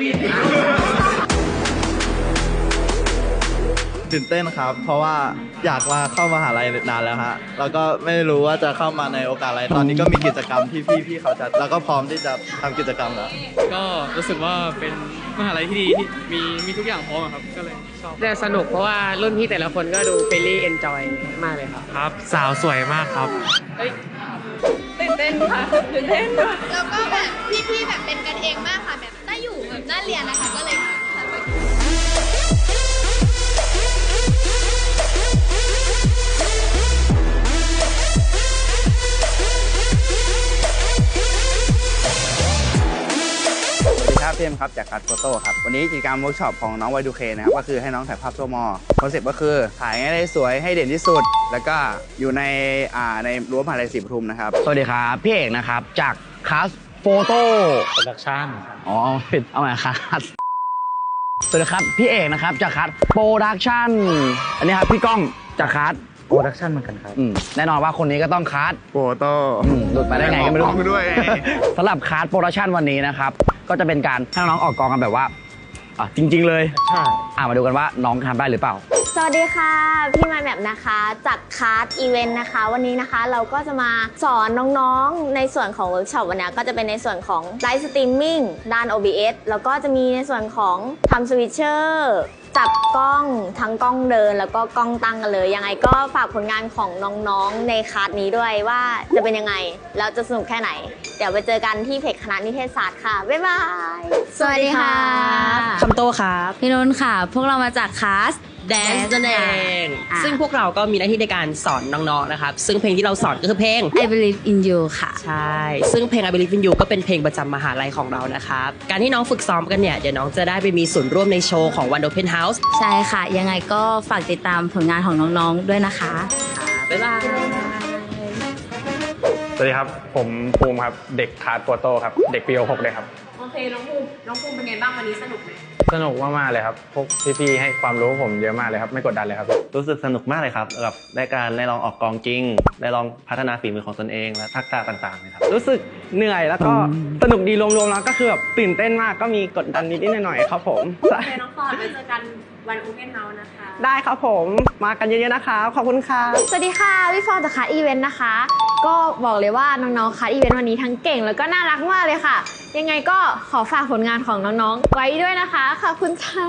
วินตื่นเต้นครับ เพราะว่าอยากมาเข้ามหาลัยนานแล้วฮะ แล้วก็ไม่รู้ว่าจะเข้ามาในโอกาสอะไร ตอนนี้ก็มีกิจกรรมที่พี่ๆเขาจัด แล้วก็พร้อมที่จะทำกิจกรรมแล้ว ก็รู้สึกว่าเป็นมหาลัยที่ดีที่มีมีทุกอย่างพร้อมครับ ก็เลยชอบ แต่สนุกเพราะว่ารุ่นพี่แต่ละคนก็ดูเฟรลี่เอนจอยมากเลยครับ ครับ สาวสวยมากครับตื่นเต้นค่ะตื่นเต้นแล้วก็แบบพี่ๆแบบเป็นกันเองมากค่ะแบบ น่าเรียนนะคะก็เลยสนุกสวัสดีครับเทมครับจากการโฟโต้ครับ วันนี้กิจกรรมเวิร์กช็อปของน้องวัยดูเคนะครับ ก็คือให้น้องถ่ายภาพทั่วมอคอนเซ็ปต์ก็คือถ่ายให้ได้สวยให้เด่นที่สุด แล้วก็อยู่ในอ่าในรั้วมหาลัยศรีปทุมนะครับ สวัสดีครับ พี่เอกนะครับ จากคลาส โฟโต้โปรดักชั่นอ๋อผิดเอาใหม่ครับสวัสดีครับพี่เอกนะครับจากคลาสโปรดักชั่นอันนี้ครับพี่ก้องจากคลาสโปรดักชั่นเหมือนกันครับอืมแน่นอนว่าคนนี้ก็ต้องคลาสโฟโต้อืมหลุดมาได้ไงก็ไม่รู้ออกกล้องด้วยสำหรับคาร์ดโปรดักชันวันนี้นะครับ ก็จะเป็นการให้น้องๆออกกองกันแบบว่าอะจริง ๆ เลยใช่อะมาดูกันว่าน้องทำได้หรือเปล่า สวัสดีค่ะ พี่มาแบบนะคะจากคาร์ดอีเวนต์นะคะ วันนี้นะคะเราก็จะมาสอนน้องๆ ในส่วนของเวิร์กช็อปวันนี้ก็จะเป็นในส่วนของไลฟ์สตรีมมิ่งด้าน OBS แล้วก็จะมีในส่วนของทำสวิตเชอร์จับกล้องทั้งกล้องเดินแล้วก็กล้องตั้งกันเลย ยังไงก็ฝากผลงานของน้องๆในคาร์ดนี้ด้วยว่าจะเป็นยังไง แล้วจะสนุกแค่ไหน เดี๋ยวไปเจอกันที่เพจคณะนิเทศศาสตร์ค่ะ บ๊ายบาย สวัสดีค่ะคำโตครับ พี่นนท์ค่ะ พวกเรามาจากคลาส แดนซ์นั่นเองอะ ซึ่งพวกเราก็มีหน้าที่ในการสอนน้องๆนะครับ ซึ่งเพลงที่เราสอนก็คือเพลง I Believe in You ค่ะ ใช่ ซึ่งเพลง I Believe in You ก็เป็นเพลงประจำมหาลัยของเรานะครับ การที่น้องฝึกซ้อมกันเนี่ย เดี๋ยวน้องจะได้ไปมีส่วนร่วมในโชว์ของ One Open House ใช่ค่ะ ยังไงก็ฝากติดตามผลงานของน้องๆด้วยนะคะ บ๊ายบาย สวัสดีครับ ผมภูมิครับ เด็กคาร์ดโฟโต้ครับ เด็กปี6เลยครับ โอเคน้องภูมิน้องภูมิเป็นไงบ้างวันนี้สนุกไหมสนุกมากๆเลยครับพวกพี่ๆให้ความรู้ผมเยอะมากเลยครับ ไม่กดดันเลยครับ รู้สึกสนุกมากเลยครับกับได้การได้ลองออกกองจริง ได้ลองพัฒนาฝีมือของตนเองและทักษะต่างๆนะครับ รู้สึกเหนื่อยแล้วก็สนุกดีรวมๆแล้วก็คือแบบตื่นเต้นมากก็มีกดดันนิดๆหน่อยๆครับผมโอเคน้องฟอร์ดไว้เจอกันวันโอเพนเฮาส์นะคะ ได้ครับผมมากันเยอะๆนะคะขอบคุณค่ะ สวัสดีค่ะพี่ฟองจากคาร์ดอีเวนต์นะคะ ก็บอกเลยว่าน้องๆคัดอีเวนต์วันนี้ทั้งเก่งแล้วก็น่ารักมากเลยค่ะ ยังไงก็ขอฝากผลงานของน้องๆ ไว้ด้วยนะคะขอบคุณค่ะ